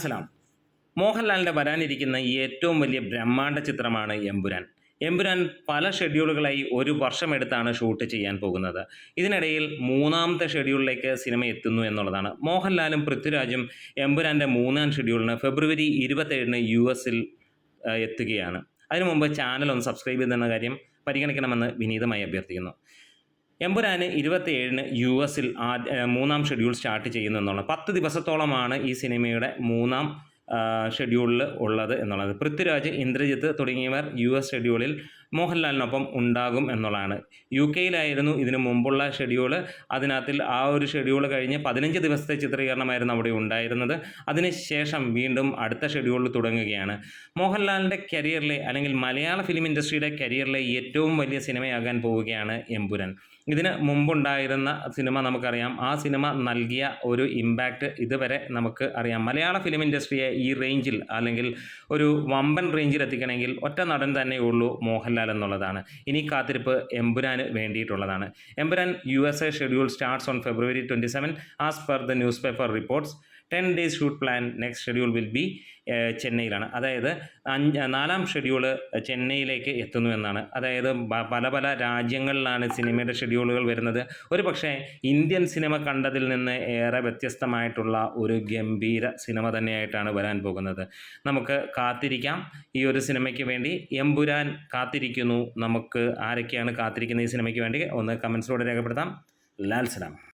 അസ്സലാം മോഹൻലാലിന്റെ വരാനിരിക്കുന്ന ഏറ്റവും വലിയ ബ്രഹ്മാണ്ഡ ചിത്രമാണ് എമ്പുരാൻ. എമ്പുരാൻ പല ഷെഡ്യൂളുകളായി ഒരു വർഷമെടുത്താണ് ഷൂട്ട് ചെയ്യാൻ പോകുന്നത്. ഇതിനിടയിൽ മൂന്നാമത്തെ ഷെഡ്യൂളിലേക്ക് സിനിമ എത്തുന്നു എന്നുള്ളതാണ്. മോഹൻലാലും പൃഥ്വിരാജും എമ്പുരാന്റെ മൂന്നാം ഷെഡ്യൂളിന് ഫെബ്രുവരി ഇരുപത്തേഴിന് യു എസിൽ എത്തുകയാണ്. അതിനു മുമ്പ് ചാനൽ ഒന്ന് സബ്സ്ക്രൈബ് ചെയ്തെന്ന കാര്യം പരിഗണിക്കണമെന്ന് വിനീതമായി അഭ്യർത്ഥിക്കുന്നു. എമ്പുരാന് ഇരുപത്തിയേഴിന് യു എസിൽ മൂന്നാം ഷെഡ്യൂൾ സ്റ്റാർട്ട് ചെയ്യുന്നു എന്നുള്ളത് പത്ത് ദിവസത്തോളമാണ് ഈ സിനിമയുടെ മൂന്നാം ഷെഡ്യൂളിൽ ഉള്ളത് എന്നുള്ളത്. പൃഥ്വിരാജ് ഇന്ദ്രജിത്ത് തുടങ്ങിയവർ യു എസ് ഷെഡ്യൂളിൽ മോഹൻലാലിനൊപ്പം ഉണ്ടാകും എന്നുള്ളതാണ്. യു കെയിലായിരുന്നു ഇതിനു മുമ്പുള്ള ഷെഡ്യൂൾ അതിനകത്തിൽ ആ ഒരു ഷെഡ്യൂൾ കഴിഞ്ഞ് പതിനഞ്ച് ദിവസത്തെ ചിത്രീകരണമായിരുന്നു അവിടെ ഉണ്ടായിരുന്നത്. അതിനുശേഷം വീണ്ടും അടുത്ത ഷെഡ്യൂളിൽ തുടങ്ങുകയാണ്. മോഹൻലാലിന്റെ കരിയറിലെ അല്ലെങ്കിൽ മലയാള ഫിലിം ഇൻഡസ്ട്രിയുടെ കരിയറിലെ ഏറ്റവും വലിയ സിനിമയാകാൻ പോവുകയാണ് എമ്പുരൻ. ഇതിന് മുമ്പുണ്ടായിരുന്ന സിനിമ നമുക്കറിയാം. ആ സിനിമ നൽകിയ ഒരു ഇമ്പാക്റ്റ് ഇതുവരെ നമുക്ക് അറിയാം. മലയാള ഫിലിം ഇൻഡസ്ട്രിയെ ഈ റേഞ്ചിൽ അല്ലെങ്കിൽ ഒരു വമ്പൻ റേഞ്ചിൽ എത്തിക്കണമെങ്കിൽ ഒറ്റ നടൻ തന്നെ ഉള്ളൂ എന്നുള്ളതാണ് ഇനി കാത്തിരിപ്പ് എംപുരാന് വേണ്ടിയിട്ടുള്ളതാണ്. Empuraan U S A schedule starts on February twenty seven as per the newspaper reports. Ten days shoot plan next schedule will be. ചെന്നൈയിലാണ്. അതായത് അഞ്ച് നാലാം ഷെഡ്യൂൾ ചെന്നൈയിലേക്ക് എത്തുന്നു എന്നാണ്. അതായത് പല പല രാജ്യങ്ങളിലാണ് സിനിമയുടെ ഷെഡ്യൂളുകൾ വരുന്നത്. ഒരു പക്ഷേ ഇന്ത്യൻ സിനിമ കണ്ടതിൽ നിന്ന് ഏറെ വ്യത്യസ്തമായിട്ടുള്ള ഒരു ഗംഭീര സിനിമ തന്നെയായിട്ടാണ് വരാൻ പോകുന്നത്. നമുക്ക് കാത്തിരിക്കാം. ഈ ഒരു സിനിമയ്ക്ക് വേണ്ടി എമ്പുരാൻ കാത്തിരിക്കുന്നു. നമുക്ക് ആരൊക്കെയാണ് കാത്തിരിക്കുന്നത് ഈ സിനിമയ്ക്ക് വേണ്ടി? ഒന്ന് കമൻസിലൂടെ രേഖപ്പെടുത്താം. ലാൽ സലാം.